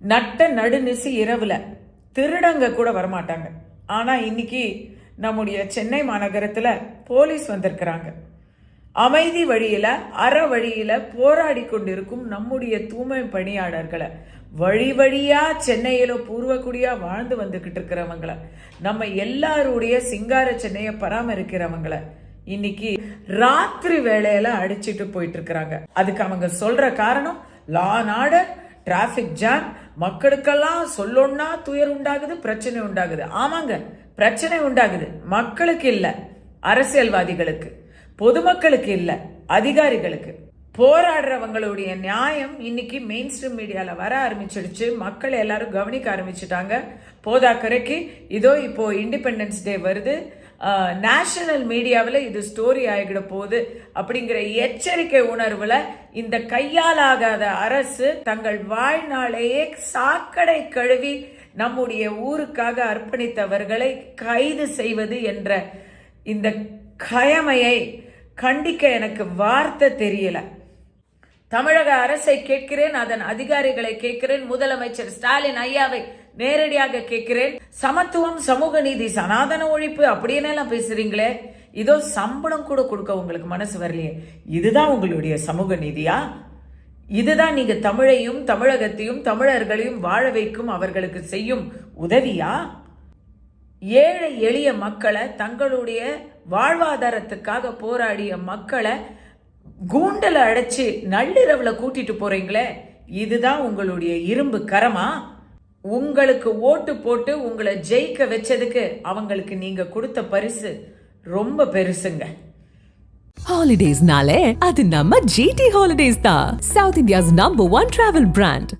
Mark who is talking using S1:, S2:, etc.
S1: நட்ட நடுநிசி இரவுல திருடங்க கூட வரமாட்டாங்க. ஆனா இன்னைக்கு நம்முடைய சென்னை மாநகரத்துல போலீஸ் வந்திருக்கிறாங்க. அமைதி வழியில அற வழியில போராடி கொண்டிருக்கும் நம்முடைய தூய்மை பணியாளர்களை வழி வழியா சென்னையில பூர்வக்குடியா வாழ்ந்து வந்துகிட்டு இருக்கிறவங்கள நம்ம எல்லாருடைய சிங்கார சென்னையை பராமரிக்கிறவங்கள இன்னைக்கு ராத்திரி வேலையில அடிச்சிட்டு போயிட்டு இருக்கிறாங்க. அதுக்கு அவங்க சொல்ற காரணம் லா நாடர் டிராஃபிக் ஜாம் மக்களுக்கெல்லாம் சொல்லொன்னா துயர் உண்டாகுது பிரச்சனை உண்டாகுது. ஆமாங்க பிரச்சனை உண்டாகுது. மக்களுக்கு இல்லை அரசியல்வாதிகளுக்கு பொதுமக்களுக்கு இல்லை அதிகாரிகளுக்கு. போராடுறவங்களுடைய நியாயம் இன்னைக்கு மெயின் ஸ்ட்ரீம் மீடியாவில் வர ஆரம்பிச்சிடுச்சு. மக்கள் எல்லாரும் கவனிக்க ஆரம்பிச்சிட்டாங்க. போதாக்கரைக்கு இதோ இப்போ இண்டிபெண்டன்ஸ் டே வருது. நேஷனல் மீடியாவில் இது ஸ்டோரி ஆகிட போகுது அப்படிங்கிற எச்சரிக்கை உணர்வில் இந்த கையாலாகாத அரசு தங்கள் வாழ்நாளையே சாக்கடை கழுவி நம்முடைய ஊருக்காக அர்ப்பணித்தவர்களை கைது செய்வது என்ற இந்த கயமையை கண்டிக்க எனக்கு வார்த்தை தெரியலை. தமிழக அரசை கேட்கிறேன் அதன் அதிகாரிகளை கேட்கிறேன் முதலமைச்சர் ஸ்டாலின் ஐயாவை நேரடியாக கேட்கிறேன். சமத்துவம் சமூக நீதி சனாதன ஒழிப்பு அப்படின்னு எல்லாம் பேசுறீங்களே? இதோ சம்பளம் கூட கொடுக்க உங்களுக்கு மனசு வரலையே. இதுதான் உங்களுடைய சமூக நீதியா? இதுதான் நீங்க தமிழையும் தமிழகத்தையும் தமிழர்களையும் வாழ வைக்கும் அவர்களுக்கு செய்யும் உதவியா? ஏழை எளிய மக்களை தங்களுடைய வாழ்வாதாரத்துக்காக போராடிய மக்களை கூண்டலை அடைச்சி நள்ளிரவில் கூட்டிட்டு போறீங்களே இதுதான் உங்களுடைய இரும்பு கரமா? உங்களுக்கு ஓட்டு போட்டு உங்களை ஜெயிக்க வச்சதுக்கு அவங்களுக்கு நீங்க கொடுத்த பரிசு ரொம்ப பெருசுங்க.
S2: ஹாலிடேஸ்னாலே அது நம்ம ஜிடி ஹாலிடேஸ் தான். South India's number one travel brand